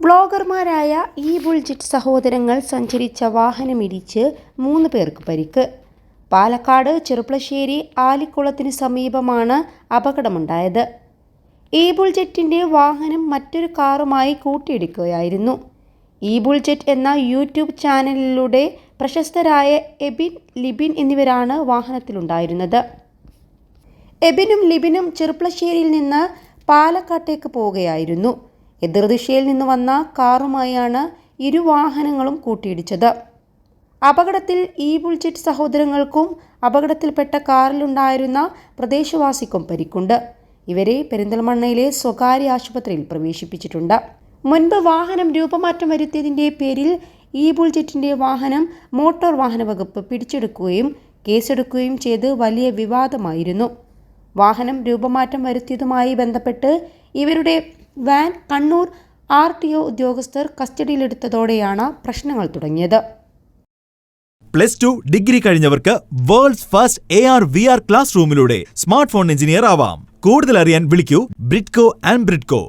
വ്ളോഗർമാരായ ഈ ബുൾജിറ്റ് സഹോദരങ്ങൾ സഞ്ചരിച്ച വാഹനമിടിച്ച് മൂന്ന് പേർക്ക് പരിക്ക്. പാലക്കാട് ചെറുപ്പളശ്ശേരി ആലിക്കുളത്തിന് സമീപമാണ് അപകടമുണ്ടായത്. ഈ ബുൾജെറ്റിന്റെ വാഹനം മറ്റൊരു കാറുമായി കൂട്ടിയിടിക്കുകയായിരുന്നു. ഈ ബുൾജെറ്റ് എന്ന യൂട്യൂബ് ചാനലിലൂടെ പ്രശസ്തരായ എബിൻ ലിബിൻ എന്നിവരാണ് വാഹനത്തിലുണ്ടായിരുന്നത്. എബിനും ലിബിനും ചെറുപ്പളശ്ശേരിയിൽ നിന്ന് പാലക്കാട്ടേക്ക് പോവുകയായിരുന്നു. എതിർദിശയിൽ നിന്ന് വന്ന കാറുമായാണ് ഇരു വാഹനങ്ങളും കൂട്ടിയിടിച്ചത്. അപകടത്തിൽ ഈ ബുൾജെറ്റ് സഹോദരങ്ങൾക്കും അപകടത്തിൽപ്പെട്ട കാറിലുണ്ടായിരുന്ന പ്രദേശവാസിക്കും പരിക്കുണ്ട്. ഇവരെ പെരിന്തൽമണ്ണയിലെ സ്വകാര്യ ആശുപത്രിയിൽ പ്രവേശിപ്പിച്ചിട്ടുണ്ട്. മുൻപ് വാഹനം രൂപമാറ്റം വരുത്തിയതിന്റെ പേരിൽ ഈ ബുൾജെറ്റിന്റെ വാഹനം മോട്ടോർ വാഹന വകുപ്പ് പിടിച്ചെടുക്കുകയും കേസെടുക്കുകയും ചെയ്ത് വലിയ വിവാദമായിരുന്നു. വാഹനം രൂപമാറ്റം വരുത്തിയതുമായി ബന്ധപ്പെട്ട് ഇവരുടെ van Kannur R T O ഉദ്യോഗസ്ഥർ കസ്റ്റഡിയിലെടുത്തതോടെയാണ് പ്രശ്നങ്ങൾ തുടങ്ങിയത്. Plus two degree കഴിഞ്ഞവർക്ക് world's first A R V R class റൂമിലൂടെ smart phone engineer ആവാം. കൂടുതൽ അറിയാൻ വിളിക്കൂ Bridco and Bridco.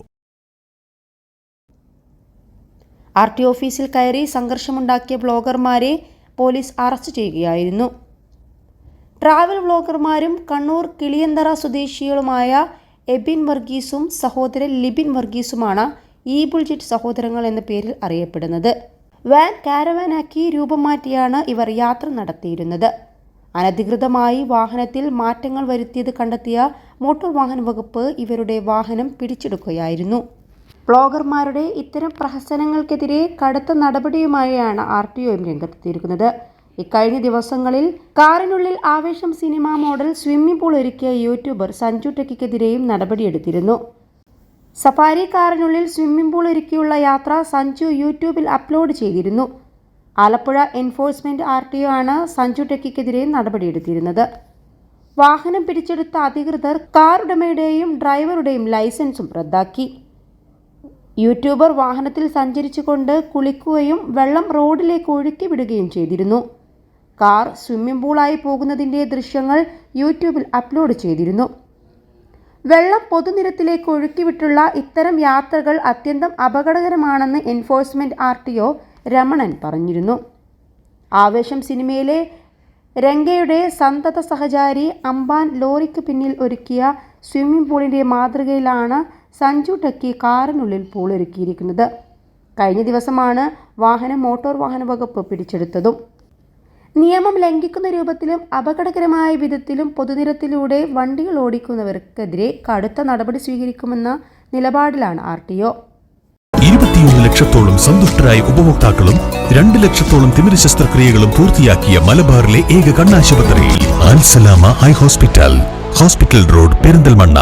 R T ഓഫീസിൽ കയറി സംഘർഷമുണ്ടാക്കിയ ബ്ലോഗർമാരെ പോലീസ് അറസ്റ്റ് ചെയ്യുകയായിരുന്നു. ട്രാവൽ ബ്ലോഗർമാരും കണ്ണൂർ കിളിയന്തറ സ്വദേശികളുമായ എബിൻ വർഗീസും സഹോദരൻ ലിബിൻ വർഗീസുമാണ് ഈ ബുൾജിറ്റ് സഹോദരങ്ങൾ എന്ന പേരിൽ അറിയപ്പെടുന്നത്. വാൻ കാരവാനാക്കി രൂപം മാറ്റിയാണ് ഇവർ യാത്ര നടത്തിയിരുന്നത്. അനധികൃതമായി വാഹനത്തിൽ മാറ്റങ്ങൾ വരുത്തിയത് കണ്ടെത്തിയ മോട്ടോർ വാഹന വകുപ്പ് ഇവരുടെ വാഹനം പിടിച്ചെടുക്കുകയായിരുന്നു. ബ്ലോഗർമാരുടെ ഇത്തരം പ്രഹസനങ്ങൾക്കെതിരെ കടുത്ത നടപടിയുമായാണ് ആർ ടി ഒയും രംഗത്തെത്തിയിരിക്കുന്നത്. ഇക്കഴിഞ്ഞ ദിവസങ്ങളിൽ കാറിനുള്ളിൽ Aavesham cinema model swimming pool ഒരുക്കിയ യൂട്യൂബർ സഞ്ജു ടെക്കിക്കെതിരെയും നടപടിയെടുത്തിരുന്നു. സഫാരി കാറിനുള്ളിൽ സ്വിമ്മിംഗ് പൂൾ ഒരുക്കിയുള്ള യാത്ര സഞ്ജു യൂട്യൂബിൽ അപ്ലോഡ് ചെയ്തിരുന്നു. Alappuzha enforcement R T O ആണ് സഞ്ജു ടെക്കിക്കെതിരെ നടപടിയെടുത്തിരുന്നത്. വാഹനം പിടിച്ചെടുത്ത അധികൃതർ കാർ ഉടമയുടെയും ഡ്രൈവറുടെയും ലൈസൻസും റദ്ദാക്കി. യൂട്യൂബർ വാഹനത്തിൽ സഞ്ചരിച്ചുകൊണ്ട് കുളിക്കുകയും വെള്ളം റോഡിലേക്ക് ഒഴുക്കി വിടുകയും ചെയ്തിരുന്നു. കാർ സ്വിമ്മിംഗ് പൂളായി പോകുന്നതിന്റെ ദൃശ്യങ്ങൾ യൂട്യൂബിൽ അപ്ലോഡ് ചെയ്തിരുന്നു. വെള്ളം പൊതുനിരത്തിലേക്ക് ഒഴുക്കിവിട്ടുള്ള ഇത്തരം യാത്രകൾ അത്യന്തം അപകടകരമാണെന്ന് enforcement R T O Ramanan പറഞ്ഞിരുന്നു. ആവേശം സിനിമയിലെ രംഗയുടെ സന്തത സഹചാരി അംബാൻ ലോറിക്ക് പിന്നിൽ ഒരുക്കിയ സ്വിമ്മിംഗ് പൂളിന്റെ മാതൃകയിലാണ് സഞ്ജു ടക്കി കാറിനുള്ളിൽ പൂൾ ഒരുക്കിയിരിക്കുന്നത് കഴിഞ്ഞ ദിവസമാണ് വാഹനം മോട്ടോർ വാഹന വകുപ്പ് പിടിച്ചെടുത്തതും. നിയമം ലംഘിക്കുന്ന രൂപത്തിലും അപകടകരമായ വിധത്തിലും പൊതുനിരത്തിലൂടെ വണ്ടികൾ ഓടിക്കുന്നവർക്കെതിരെ കടുത്ത നടപടി സ്വീകരിക്കുമെന്ന നിലപാടിലാണ് ആർ ടി ഒ. ഇരുപത്തിയൊന്ന് ലക്ഷത്തോളം സന്തുഷ്ടരായ ഉപഭോക്താക്കളും രണ്ട് ലക്ഷത്തോളം തിമിര ശസ്ത്രക്രിയകളും പൂർത്തിയാക്കിയ മലബാറിലെ ഏക കണ്ണാശുപത്രി Ansalama eye hospital. Hospital road Perinthalmanna.